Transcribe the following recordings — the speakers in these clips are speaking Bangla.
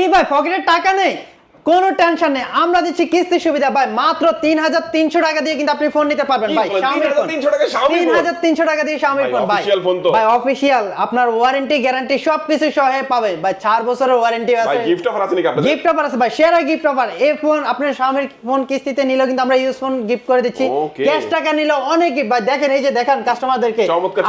কি ভাই পকেটের টাকা নেই কোনো টেনশন নেই। আমরা দিচ্ছি কিস্তি সুবিধা ভাই মাত্র তিন হাজার তিনশো টাকা দিয়ে কিন্তু আপনি ফোন নিতে পারবেন ভাই বলেন? Xiaomi phone। 3,300 টাকায় Xiaomi তিন? হাজার তিনশো টাকা দিয়ে ভাই, phone, ভাই। ভাই অফিসিয়াল আপনার ওয়ারেন্টি গ্যারান্টি সব কিছু সহ পাবে। ভাই চার বছরের ওয়ারেন্টি আছে। গিফট অফার আছে নাকি আপনাদের? গিফট অফার আছে ভাই সেরা গিফট অফার এই ফোন আপনার স্বামীর ফোন কিস্তিতে নিলেও কিন্তু আমরা ইউজ ফোন গিফট করে দিচ্ছি। ক্যাশ টাকা নিলেও অনেক gift ভাই দেখেন এই যে দেখেন কাস্টমারদেরকে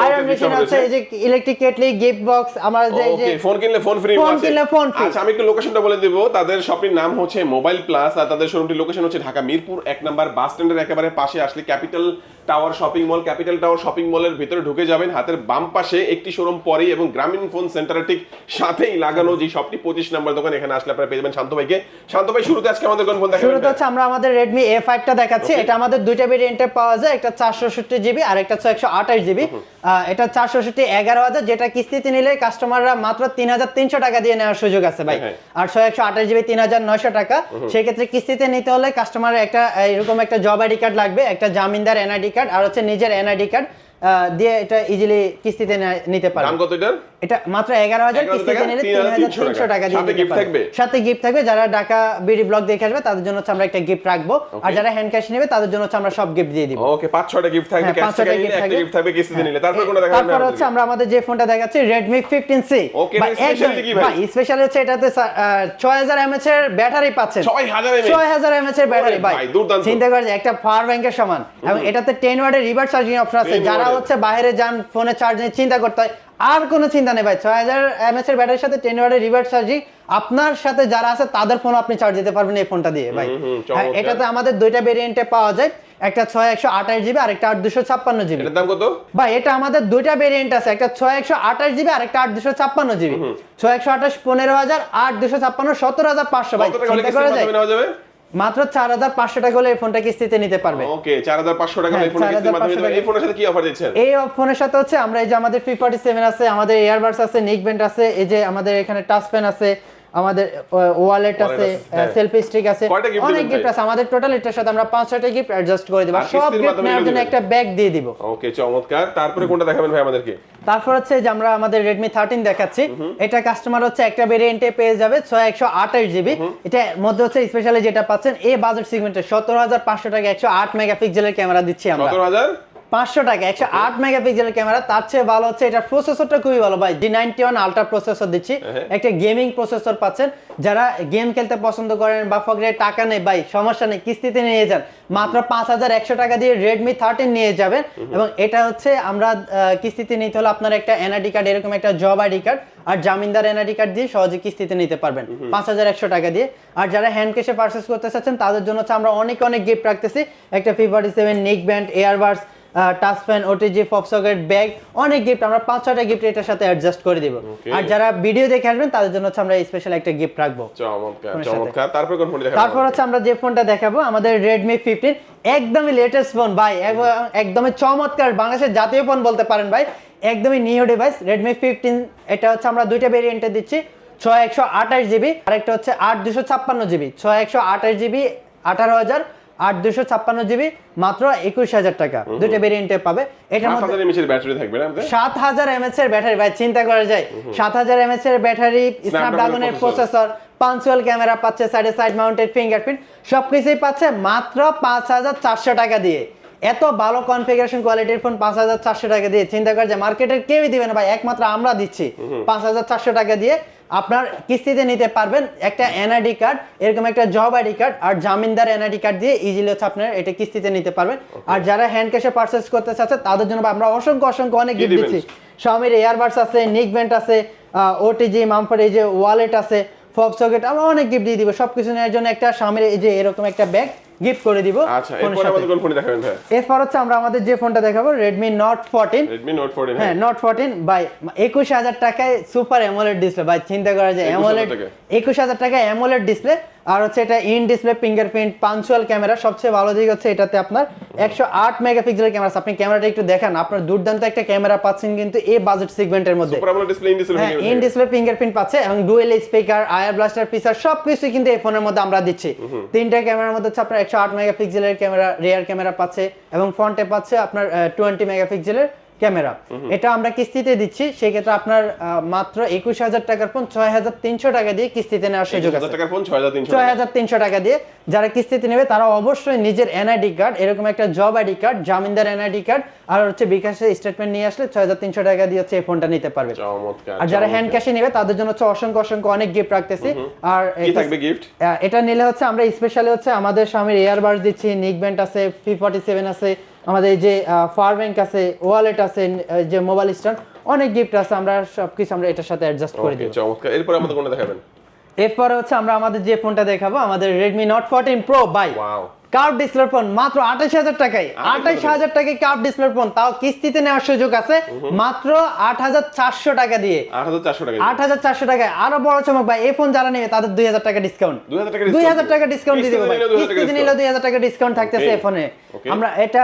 আয়রন মেশিন আছে এই যে ইলেকট্রিক কেটলি গিফট বক্স আমার যে এই যে ফোন কিনলে ফোন ফ্রি ফোন কিনলে ফোন free। আচ্ছা আমি একটু লোকেশনটা বলে দেব। তাদের শপটির নাম হচ্ছে মোবাইল প্লাস আর তাদের শোরুমটির লোকেশন হচ্ছে ঢাকা মিরপুর এক নাম্বার বাস স্ট্যান্ডের একেবারে পাশে আসলে capital tower shopping mall capital tower shopping মলের ভিতরে ঢুকে যাবেন। হাতের বাম পাশে একটি শোরুম পরেই এবং গ্রামীণ ফোন সেন্টারের ঠিক সাথেই লাগানো যে শপটি পঁচিশ নাম্বার দোকান এখানে আসলে আপনারা পেয়ে যাবেন শান্ত ভাইকে। শান্ত ভাই শুরুতে আজকে আমাদের কোন ফোন শুরুতে হচ্ছে আমরা আমাদের রেডমি এ ফাইভটা দেখাচ্ছি। এটা আমাদের দুইটা ভেরিয়েন্টে পাওয়া যায় একটা চারশোষট্টি জিবি আর একটা হচ্ছে একশো আঠাশ জিবি এটা চারশোষট্টি এগারো হাজার যেটা কিস্তিতে নিলে কাস্টমাররা মাত্র তিন হাজার তিনশো টাকা দিয়ে নেওয়ার সুযোগ আছে ভাই। হ্যাঁ। আর ছয় একশো আঠাশ জিবি তিন হাজার নয়শো টাকা সেক্ষেত্রে কিস্তিতে নিতে হলে কাস্টমারের একটা এরকম একটা জব আইডি কার্ড লাগবে একটা জামিনদার এনআইডি কার্ড আর হচ্ছে নিজের এনআইডি কার্ড দিয়ে এটা ইজিলি কিস্তিতে নিতে পারবে দাম কত এটার এটা মাত্র 11,000 কিস্তিতে নিলে 3,300 টাকা। দিয়ে সাথে পারবে। থাকবে? সাথে গিফট থাকবে যারা ঢাকা বিডি ব্লগ দেখে আসবে তাদের জন্য আমরা একটা গিফট রাখব। আর যারা হ্যান্ড ক্যাশ নেবে তাদের জন্য আমরা সব গিফট দিয়ে দিব। ওকে পাঁচ ছয়টা গিফট থাকবে হ্যাঁ, ক্যাশ নিলে একটা গিফট থাকবে কিস্তিতে নিলে। তারপর কোনটা দেখাবেন তারপর হচ্ছে আমরা আমাদের যে ফোনটা দেখাচ্ছি Redmi 15C Okay, ভাই, এটার specialty একদম- কি ভাই? স্পেশাল হচ্ছে এটাতে ছয় হাজার এমএচ এর ব্যাটারি পাচ্ছেন। 6000 mAh? ছয় হাজার এমএচ এর ব্যাটারি ভাই। চিন্তা করে যে একটা পাওয়ার ব্যাংকের সমান। এবং এটাতে টেন ওয়ার্ডের রিভার্স চার্জিং অপশন আছে। যারা। হচ্ছে বাইরে যান ফোনে চার্জ নিয়ে চিন্তা করতে হয়। আর কোনো চিন্তা নেই ভাই ছয় হাজার এমএচ এর ব্যাটারির সাথে টেন ওয়ার্ডের রিভার্স চার্জিং আপনার সাথে যারা আছে তাদের ফোন আপনি চার্জ দিতে পারবেন এই ফোনটা দিয়ে ভাই। হ্যাঁ। এটাতে আমাদের দুইটা ভেরিয়েন্টে পাওয়া যায় একটা ছয় একশো আঠাশ জিবি আর একটা আট দুশো ছাপ্পান্ন জিবি দাম কত? ভাই এটা আমাদের দুইটা ভেরিয়েন্ট আছে একটা ছয় একশো আঠাশ জিবি আর একটা আট দুশো ছাপ্পান্ন জিবি ছয় একশো আঠাশ পনেরো হাজার আট দুশো ছাপ্পান্ন সতেরো হাজার পাঁচশো ভাই চিন্তা করা যায়? মাত্র চার হাজার পাঁচশো টাকা হলে এই ফোনটা কিস্তিতে নিতে পারবে। ওকে 4500 টাকা পাঁচশো টাকা। এই ফোনের সাথে কি অফার দিচ্ছেন? এই ফোনের সাথে হচ্ছে আমরা এই যে আমাদের ফি ফর্টি সেভেন আছে আমাদের এয়ারবার্স আছে নিক ব্যান্ড আছে এই যে আমাদের এখানে টাচ পেন আছে আমাদের ওয়ালেট আছে হ্যাঁ। সেলফি স্টিক আছে অনেক গিফট আছে। আমাদের টোটাল এটার সাথে আমরা পাঁচ ছয়টা গিফট অ্যাডজাস্ট করে দেবো। সব গিফট নেওয়ার জন্য একটা ব্যাগ দিয়ে দিব। ওকে চমৎকার। তারপরে কোনটা দেখাবেন ভাই আমাদেরকে? তারপর হচ্ছে যে আমরা আমাদের রেডমি থার্টিন দেখাচ্ছি। এটা কাস্টমার হচ্ছে একটা ভেরিয়েন্টে পেয়ে যাবে ছয় একশো আঠাশ জিবি এটা মধ্যে হচ্ছে স্পেশালি যেটা পাচ্ছেন এই বাজেট সিগমেন্টে সতেরো হাজার পাঁচশো টাকা একশো আট মেগাপিক্সেলের ক্যামেরা দিচ্ছি আমরা। 17000 পাঁচশো টাকা একশো আট মেগাপিক্সেলের ক্যামেরা তার চেয়ে ভালো হচ্ছে এটা প্রসেসরটা খুবই ভালো। ভাই G ninety one ultra processor দিচ্ছি। হ্যাঁ। একটা গেমিং প্রসেসর পাচ্ছেন। যারা গেম খেলতে পছন্দ করেন বা ফকরে টাকা নেই ভাই সমস্যা নেই কিস্তিতে নিয়ে যান। মাত্র পাঁচ হাজার একশো টাকা দিয়ে রেডমি থার্টিন নিয়ে যাবেন। এবং এটা হচ্ছে আমরা কিস্তিতে নিতে হলে আপনার একটা এনআইডি কার্ড এরকম একটা জব আইডি কার্ড আর জামিনদার এনআইডি কার্ড দিয়ে সহজে কিস্তিতে নিতে পারবেন পাঁচ হাজার একশো টাকা দিয়ে। আর যারা হ্যান্ড ক্যাশে পার্চেস করতে চাচ্ছেন তাদের জন্য হচ্ছে আমরা অনেক অনেক গিফট রাখতেছি। একটা fifty seven neckband earbuds touch fan OTG pop socket bag অনেক গিফট আমরা পাঁচ ছয়টা গিফট এটার সাথে অ্যাডজাস্ট করে দিব। আর যারা ভিডিও দেখে আসবেন তাদের জন্য হচ্ছে আমরা স্পেশাল একটা গিফট রাখব। চমৎকার তারপর কোন ফোনটা দেখাবেন তারপর হচ্ছে আমরা যে ফোনটা দেখাবো আমাদের রেডমি ফিফটিন একদমই লেটেস্ট ফোন ভাই একদমই চমৎকার বাংলাদেশের জাতীয় ফোন বলতে পারেন ভাই একদমই নিউ ডিভাইস রেডমি ফিফটিন এটা হচ্ছে আমরা দুইটা ভেরিয়েন্টে দিচ্ছি ছয় একশো আঠাশ জিবি আরেকটা হচ্ছে আট দুশো ছাপ্পান্ন জিবি ছয় একশো আঠাশ জিবি আঠারো হাজার দুশো ছাপ্পান্ন জিবি মাত্র একুশ হাজার টাকা। দুইটা ভেরিয়েন্টে পাবে। এটার মধ্যে 7000 এমএএইচ এর ব্যাটারি থাকবে সাত হাজার এমএচ এর ব্যাটারি ভাই চিন্তা করা যায়। সাত হাজার এমএচ এর ব্যাটারি স্ন্যাপড্রাগনের প্রসেসর পাঞ্চুয়াল ক্যামেরা পাচ্ছে সাইডে সাইড মাউন্টেড ফিঙ্গারপ্রিন্ট পাচ্ছে মাত্র পাঁচ হাজার চারশো টাকা দিয়ে। এত ভালো কনফিগারেশন কোয়ালিটির ফোন পাঁচ হাজার চারশো টাকা দিয়ে। চিন্তা করা যায় মার্কেটের কেউই দিবে না ভাই। একমাত্র আমরা দিচ্ছি পাঁচ হাজার চারশো টাকা দিয়ে। আপনার কিস্তিতে নিতে পারবেন একটা এনআইডি কার্ড এরকম একটা জব আইডি কার্ড আর জামিনদার এনআইডি কার্ড দিয়ে ইজিলি হচ্ছে আপনার এটা কিস্তিতে নিতে পারবেন। আর যারা হ্যান্ড ক্যাশে পারচেস করতে চাচ্ছে তাদের জন্য আমরা অসংখ্য অসংখ্য অনেক গিফট? দিচ্ছি। শাওমির এয়ারবাডস আছে নিক ব্যান্ড আছে ওটিজি মামফার এই যে ওয়ালেট আছে ফক সকেট আমরা অনেক গিফট দিয়ে দিব। সবকিছু নেওয়ার জন্য একটা শাওমির এই যে এরকম একটা ব্যাগ গিফট করে দিব আচ্ছা এরপর। আমাদের কোন ফোন দেখাবেন ভাই এরপর হচ্ছে আমরা আমাদের যে ফোনটা দেখাবো Redmi Note fourteen Redmi Note 14 হ্যাঁ নট ফোরটিন বাই একুশ হাজার টাকায় সুপার অ্যামোলেড ডিসপ্লে ভাই চিন্তা করা যায় 21,000 অ্যামোলেড টাকায়। একুশ হাজার টাকায় অ্যামোলেড ডিসপ্লে আর হচ্ছে এটা in display fingerprint punch hole camera সবচেয়ে ভালো দিক হচ্ছে এটাতে আপনার একশো আট মেগাপিক্সেলের ক্যামেরা আপনি ক্যামেরাটা একটু দেখান আপনার দুর্দান্ত একটা ক্যামেরা পাচ্ছেন কিন্তু এই বাজেট সেগমেন্টের মধ্যে। হ্যাঁ ইন ডিসপ্লে ফিঙ্গারপ্রিন্ট পাচ্ছে এবং dual speaker air blaster feature সবকিছু কিন্তু এই ফোনের মধ্যে আমরা দিচ্ছি। তিনটা ক্যামেরার মধ্যে হচ্ছে আপনার একশো আট মেগাপিক্সেলের ক্যামেরা রেয়ার ক্যামেরা পাচ্ছে এবং ফ্রন্টে পাচ্ছে আপনার টোয়েন্টি মেগাপিক্সেলের ক্যামেরা। এটা আমরা কিস্তিতে দিচ্ছি সেক্ষেত্রে আপনার মাত্র একুশ হাজার টাকার ফোন ছয় হাজার তিনশো টাকা দিয়ে কিস্তিতে নেওয়ার সুযোগ আছে। হাজার টাকার ফোন ছয় হাজার তিনশো টাকা। দিয়ে যারা কিস্তিতে নেবে তারা অবশ্যই নিজের এনআইডি কার্ড এরকম একটা জব আইডি কার্ড জামিনদার এনআইডি কার্ড আর হচ্ছে বিকাশের স্টেটমেন্ট নিয়ে আসলে ছয় হাজার তিনশো টাকা দিয়ে হচ্ছে এই ফোনটা নিতে পারবে। আর যারা হ্যান্ড। ক্যাশে নেবে তাদের জন্য হচ্ছে অসংখ্য অসংখ্য অনেক গিফট রাখতেছি। আর এটা- থাকবে গিফট এটা নিলে হচ্ছে আমরা স্পেশালি হচ্ছে আমাদের স্বামীর এয়ারবাডস দিচ্ছি নিক ব্যান্ড আছে ফি ফর্টি সেভেন আছে আমাদের এই যে ফার ব্যাংক আছে ওয়ালেট আছে যে মোবাইল স্ট্যান্ড অনেক গিফট আছে আমরা সবকিছু আমরা এটার সাথে অ্যাডজাস্ট করে দিই চমৎকার। এরপর আমাদের কোনটা দেখাবেন? এরপরে হচ্ছে আমরা আমাদের যে ফোনটা দেখাবো আমাদের Redmi Note 14 Pro by wow curve display phone মাত্র আঠাশ হাজার টাকায়। আঠাশ হাজার টাকায় কার্ভ ডিসপ্লে ফোন তাও কিস্তিতে নেওয়ার সুযোগ আছে। মাত্র আট হাজার চারশো টাকা দিয়ে। আট হাজার চারশো টাকায়। আরও বড় চমক ভাই এই ফোন যারা নেবে তাদের দুই হাজার টাকা ডিসকাউন্ট দুই হাজার টাকা ডিসকাউন্ট দিয়ে দেবো ভাই। কিস্তিতে নিলেও 2000 টাকা দুই হাজার টাকা ডিসকাউন্ট থাকতেছে এই ফোনে আমরা এটা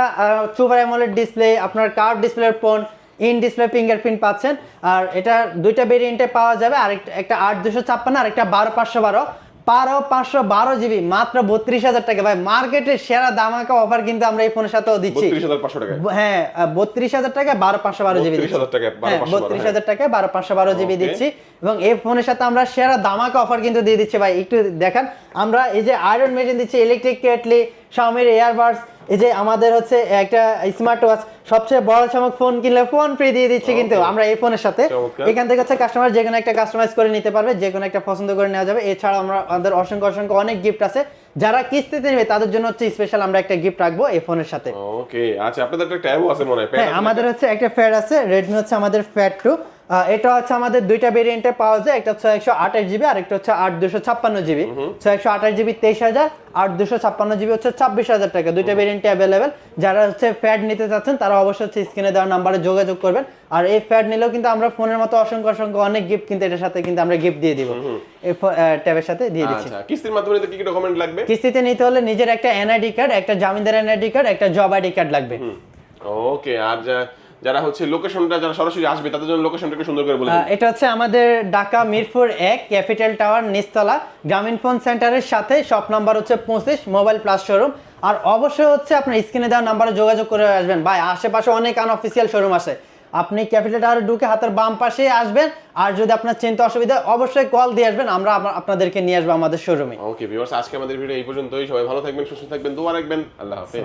সুপার অ্যামোলেড ডিসপ্লে আপনার কার্ভ ডিসপ্লের ফোন ইন ডিসপ্লে ফিঙ্গারপ্রিন্ট পাচ্ছেন। আর এটা দুইটা ভেরিয়েন্টে পাওয়া যাবে। আর একটা- একটা আট দুশো ছাপ্পান্ন আর একটা বারো পাঁচশো বারো। বারো পাঁচশো বারো জিবি মাত্র বত্রিশ হাজার টাকা। ভাই মার্কেটের সেরা দামাকা অফার কিন্তু আমরা এই ফোনের সাথেও দিচ্ছি। বত্রিশ হাজার টাকা হ্যাঁ বত্রিশ হাজার টাকায় বারো পাঁচশো বারো জিবি 32,000 টাকায় 12,512 বত্রিশ হাজার টাকায় বারো পাঁচশো বারো জিবি দিচ্ছি এবং এই ফোনের সাথে আমরা সেরা দামাকা অফার কিন্তু দিয়ে দিচ্ছি। ভাই একটু দেখেন আমরা এই যে আয়রন মেশিন দিচ্ছি ইলেকট্রিক কেটলি শাওমির এয়ারবাডস এই যে আমাদের হচ্ছে একটা স্মার্ট ওয়াচ সবচেয়ে বড় চমক ফোন কিনলে ফোন ফ্রি দিয়ে দিচ্ছি কিন্তু আমরা এই ফোনের সাথে। এখান থেকে হচ্ছে কাস্টমার যে কোনো একটা কাস্টমাইজ করে নিতে পারবে যে কোনো একটা পছন্দ করে নেওয়া যাবে। এছাড়া আমরা আমাদের অসংখ্য অসংখ্য অনেক গিফট আছে। যারা কিস্তিতে নেবে তাদের জন্য হচ্ছে স্পেশাল আমরা একটা গিফট রাখব এই ফোনের সাথে। ওকে আচ্ছা আপনাদের একটা ট্যাবও আছে মনে হয় হ্যাঁ আমাদের হচ্ছে একটা ফ্যাট আছে রেডমি হচ্ছে আমাদের ফ্যাট টু এটা হচ্ছে আমাদের দুইটা ভেরিয়েন্টে পাওয়া যায়। একটা হচ্ছে একশো আঠাশ জিবি আর একটা হচ্ছে আট দুশো ছাপ্পান্ন জিবি। ছয় একশো আঠাশ জিবি তেইশ হাজার আট দুশো ছাপ্পান্ন জিবি হচ্ছে ছাব্বিশ হাজার টাকা। দুইটা ভেরিয়েন্টে অ্যাভেলেবেল যারা হচ্ছে ফ্যাট নিতে চাচ্ছেন তারা অবশ্যই হচ্ছে স্ক্রিনে দেওয়ার নাম্বারে যোগাযোগ করবেন। আর এই ফ্যাট নিলেও কিন্তু আমরা ফোনের মতো অসংখ্য অসংখ্য অনেক গিফট কিন্তু এটার সাথে কিন্তু আমরা গিফট দিয়ে দিব। এই ট্যাবের সাথে দিয়ে দিচ্ছি। আচ্ছা কিস্তির মাধ্যমে কি কি ডকুমেন্ট লাগবে? কিস্তিতে নিতে হলে নিজের একটা এনআইডি কার্ড একটা জামিনদার এনআইডি কার্ড একটা জব আইডি কার্ড লাগবে। ওকে আর যা- যারা হচ্ছে লোকেশনটা যারা সরাসরি আসবে তাদের জন্য লোকেশনটা একটু সুন্দর করে বলে এটা হচ্ছে আমাদের ঢাকা মিরপুর এক ক্যাপিটাল টাওয়ার নিচতলা গ্রামীণ ফোন সেন্টারের সাথে শপ নাম্বার হচ্ছে পঁচিশ মোবাইল প্লাস শোরুম। আর অবশ্যই হচ্ছে আপনার স্ক্রিনে দেওয়া নাম্বারে যোগাযোগ করে আসবেন। ভাই আশেপাশে অনেক আনঅফিসিয়াল শোরুম আছে। আপনি ক্যাপিটাল টাওয়ারে ঢুকে হাতের বাম পাশে আসবেন আর যদি আপনার চিন্তা অসুবিধা অবশ্যই কল দিয়ে আসবেন আমরা আপনা- আপনাদেরকে নিয়ে আসব আমাদের শোরুমে ওকে ভিউয়ার্স আজকে আমাদের ভিডিও এই পর্যন্তই। সবাই ভালো থাকবেন সুস্থ থাকবেন দোয়া রাখবেন। আল্লাহ হাফেজ।